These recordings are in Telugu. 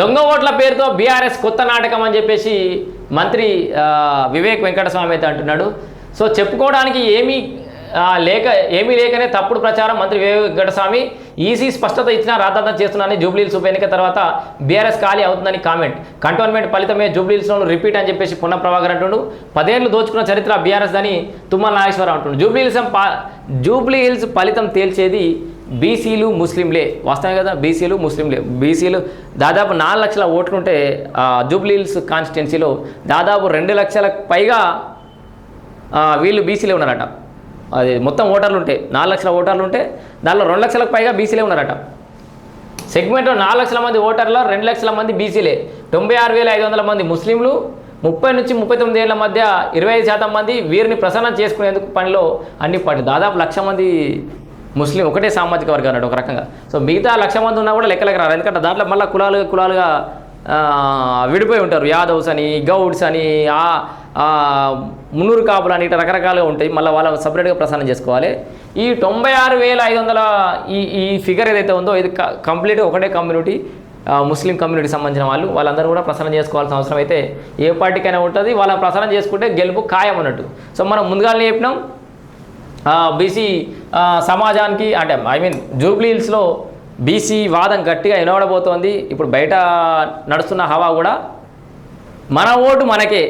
దొంగ ఓట్ల పేరుతో బీఆర్ఎస్ కొత్త నాటకం అని చెప్పేసి మంత్రి వివేక్ వెంకటస్వామి అయితే అంటున్నాడు. సో చెప్పుకోవడానికి ఏమీ లేక ఏమీ లేకనే తప్పుడు ప్రచారం మంత్రి వివేక్ వెంకటస్వామి ఈసీ స్పష్టత ఇచ్చినా రాద్దాంతం చేస్తున్నానని జూబ్లీల్స్ ఉప ఎన్నిక తర్వాత బీఆర్ఎస్ ఖాళీ అవుతుందని కామెంట్. కంటోన్మెంట్ ఫలితమే జూబ్లీల్స్లో రిపీట్ అని చెప్పేసి పున్న ప్రభాకర్ అంటుండు. పదేళ్ళు దోచుకున్న చరిత్ర బీఆర్ఎస్ అని తుమ్మల నాగేశ్వరరావు అంటుండు. జూబ్లీహిల్స్ జూబ్లీహిల్స్ ఫలితం తేల్చేది బీసీలు ముస్లింలే. వస్తాయి కదా బీసీలు ముస్లింలే. బీసీలు దాదాపు నాలుగు లక్షల ఓట్లుంటే జూబ్లీల్స్ కాన్స్టిట్యున్సీలో దాదాపు రెండు లక్షలకు పైగా వీళ్ళు బీసీలే ఉన్నారట. అది మొత్తం ఓటర్లు ఉంటే నాలుగు లక్షల ఓటర్లు ఉంటే దానిలో రెండు లక్షలకు పైగా బీసీలే ఉన్నారట. సెగ్మెంట్లో నాలుగు లక్షల మంది ఓటర్లో రెండు లక్షల మంది బీసీలే. తొంభై ఆరు వేల ఐదు వందల మంది ముస్లింలు ముప్పై నుంచి ముప్పై తొమ్మిది ఏళ్ళ మధ్య ఇరవై ఐదు శాతం మంది వీరిని ప్రసన్నం చేసుకునేందుకు పనిలో అన్ని పాటు దాదాపు లక్ష మంది ముస్లిం ఒకటే సామాజిక వర్గం అన్నాడు ఒక రకంగా. సో మిగతా లక్ష మంది ఉన్నా కూడా లెక్కలకు రారు. ఎందుకంటే దాంట్లో మళ్ళీ కులాలు కులాలుగా విడిపోయి ఉంటారు. యాదవ్స్ అని గౌడ్స్ అని ఆ మున్నూరు కాపులు అని ఇట్లా రకరకాలుగా ఉంటాయి. మళ్ళీ వాళ్ళ సపరేట్గా ప్రసారం చేసుకోవాలి. ఈ తొంభై ఆరు వేల ఐదు వందల ఈ ఈ ఫిగర్ ఏదైతే ఉందో ఇది క- కంప్లీట్గా ఒకటే కమ్యూనిటీ ముస్లిం కమ్యూనిటీకి సంబంధించిన వాళ్ళు. వాళ్ళందరూ కూడా ప్రసారం చేసుకోవాల్సిన అవసరం అయితే ఏ పార్టీకైనా ఉంటుంది. వాళ్ళ ప్రసారం చేసుకుంటే గెలుపు ఖాయం అన్నట్టు. సో మనం ముందుగానే చెప్పినాం. బీసీ సమాజానికి అంటే ఐ మీన్ జూబ్లీ హిల్స్లో బీసీ వాదం గట్టిగా వినబడబోతోంది. ఇప్పుడు బయట నడుస్తున్న హవా కూడా మన ఓటు మనకే.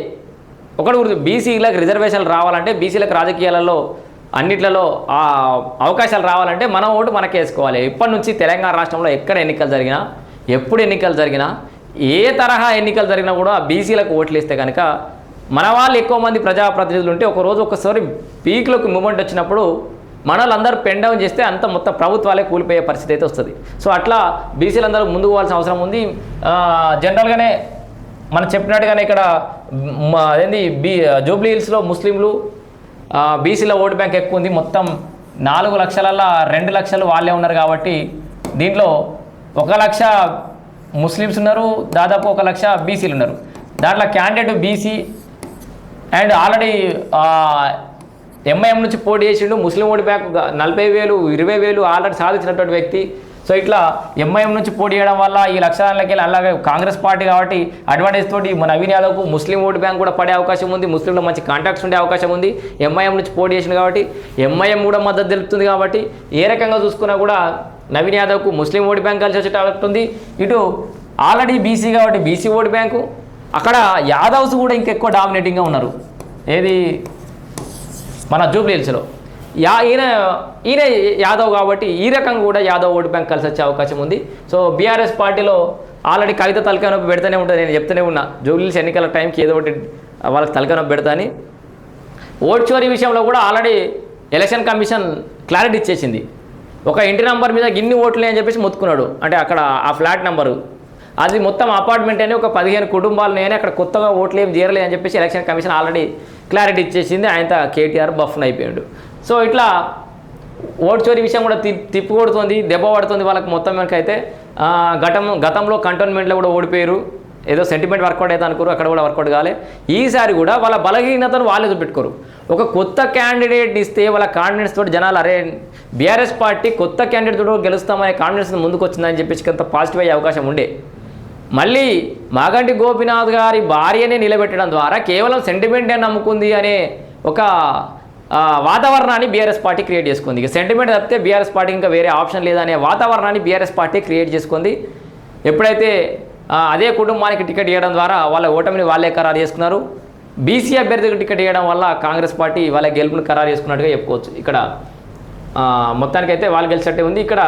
ఒకటి గుర్తు బీసీలకు రిజర్వేషన్లు రావాలంటే బీసీలకు రాజకీయాలలో అన్నిట్లలో అవకాశాలు రావాలంటే మన ఓటు మనకే వేసుకోవాలి. ఇప్పటి నుంచి తెలంగాణ రాష్ట్రంలో ఎక్కడ ఎన్నికలు జరిగినా ఎప్పుడు ఎన్నికలు జరిగినా ఏ తరహా ఎన్నికలు జరిగినా కూడా బీసీలకు ఓట్లు ఇస్తే కనుక మన వాళ్ళు ఎక్కువ మంది ప్రజాప్రతినిధులు ఉంటే ఒకరోజు ఒకసారి పీక్లోకి మూమెంట్ వచ్చినప్పుడు మనలందరూ వాళ్ళందరూ పెన్ డౌన్ చేస్తే అంత మొత్తం ప్రభుత్వాలే కూలిపోయే పరిస్థితి అయితే వస్తుంది. సో అట్లా బీసీలందరూ ముందుకు పోవాల్సిన అవసరం ఉంది. జనరల్గానే మనం చెప్పినట్టుగానే ఇక్కడ అదేంది బీ జూబ్లీ హిల్స్లో ముస్లింలు బీసీల ఓటు బ్యాంక్ ఎక్కువ ఉంది. మొత్తం నాలుగు లక్షలల్లో రెండు లక్షలు వాళ్ళే ఉన్నారు కాబట్టి దీంట్లో ఒక లక్ష ముస్లిమ్స్ ఉన్నారు. దాదాపు ఒక లక్ష బీసీలు ఉన్నారు. దాంట్లో candidate BC and already MIM నుంచి పోటీ చేసిండు. ముస్లిం ఓటు బ్యాంక్ నలభై వేలు ఇరవై వేలు ఆల్రెడీ సాధించినటువంటి వ్యక్తి. సో ఇట్లా ఎంఐఎం నుంచి పోటీ చేయడం వల్ల ఈ లక్షణాలకి అలాగే కాంగ్రెస్ పార్టీ కాబట్టి అడ్వాంటేజ్ తోటి మన నవీన్ యాదవ్కు ముస్లిం ఓటు బ్యాంక్ కూడా పడే అవకాశం ఉంది. ముస్లింలో మంచి కాంటాక్ట్స్ ఉండే అవకాశం ఉంది. ఎంఐఎం నుంచి పోటీ చేసింది కాబట్టి ఎంఐఎం కూడా మద్దతు తెలుపుతుంది కాబట్టి ఏ రకంగా చూసుకున్నా కూడా నవీన్ యాదవ్కు ముస్లిం ఓటు బ్యాంక్ కలిసి వచ్చేటట్టు ఉంది. ఇటు ఆల్రెడీ బీసీ కాబట్టి బీసీ ఓటు బ్యాంకు అక్కడ యాదవ్స్ కూడా ఇంకెక్కువ డామినేటింగ్గా ఉన్నారు. ఏది? మన జూబ్లీ హిల్స్లో యా ఈయన ఈయన యాదవ్ కాబట్టి ఈ రకంగా కూడా యాదవ్ ఓటు బ్యాంక్ కలిసి వచ్చే అవకాశం ఉంది. So BRS party already Kavitha తలకాయ నొప్పి పెడుతూనే ఉంటుంది నేను చెప్తూనే ఉన్నా. జూబ్లీహిల్స్ ఎన్నికల టైంకి ఏదో ఒకటి వాళ్ళకి తలకాయ నొప్పి పెడతా అని. ఓట్ చోరీ విషయంలో కూడా ఆల్రెడీ ఎలక్షన్ కమిషన్ క్లారిటీ ఇచ్చేసింది. ఒక ఇంటి నంబర్ మీద గిన్ని ఓట్లే అని చెప్పేసి మొత్తుకున్నాడు. అంటే అక్కడ ఆ ఫ్లాట్ నెంబరు. అది మొత్తం అపార్ట్మెంట్ అని ఒక పదిహేను కుటుంబాలు నేను అక్కడ కొత్తగా ఓట్లు ఏం చేరలే అని చెప్పేసి ఎలక్షన్ కమిషన్ ఆల్రెడీ క్లారిటీ ఇచ్చేసింది. ఆయన కేటీఆర్ బఫ్న్ అయిపోయాడు. సో ఇట్లా ఓటు చోరీ విషయం కూడా తి తిప్పి కొడుతుంది దెబ్బ పడుతుంది వాళ్ళకి మొత్తం వెనకైతే గతం గతంలో కంటోన్మెంట్లో కూడా ఓడిపోయారు. ఏదో సెంటిమెంట్ వర్కౌట్ అయితే అనుకోరు అక్కడ కూడా వర్కౌట్ కాలే. ఈసారి కూడా వాళ్ళ బలహీనతను వాళ్ళే చూపెట్టుకోరు. ఒక కొత్త క్యాండిడేట్ ఇస్తే వాళ్ళ కాన్ఫిడెన్స్ తోటి జనాలు అరే బీఆర్ఎస్ పార్టీ కొత్త క్యాండిడేట్ తోటి గెలుస్తామనే కాన్ఫిడెన్స్ ముందుకు వచ్చిందని చెప్పేసి కొంత పాజిటివ్ అయ్యే అవకాశం ఉండే. మళ్ళీ మాగంటి గోపినాథ్ గారి భార్యనే నిలబెట్టడం ద్వారా కేవలం సెంటిమెంటే నమ్ముకుంది అనే ఒక వాతావరణాన్ని బీఆర్ఎస్ పార్టీ క్రియేట్ చేసుకుంది. ఇక సెంటిమెంట్ తప్పితే బీఆర్ఎస్ పార్టీ ఇంకా వేరే ఆప్షన్ లేదనే వాతావరణాన్ని బీఆర్ఎస్ పార్టీ క్రియేట్ చేసుకుంది. ఎప్పుడైతే అదే కుటుంబానికి టికెట్ ఇవ్వడం ద్వారా వాళ్ళ ఓటమిని వాళ్ళే ఖరారు చేసుకున్నారు. బీసీ అభ్యర్థికి టికెట్ ఇవ్వడం వల్ల కాంగ్రెస్ పార్టీ వాళ్ళ గెలుపుని ఖరారు చేసుకున్నట్టుగా చెప్పుకోవచ్చు. ఇక్కడ మొత్తానికైతే వాళ్ళు గెలిచినట్టే ఉంది. ఇక్కడ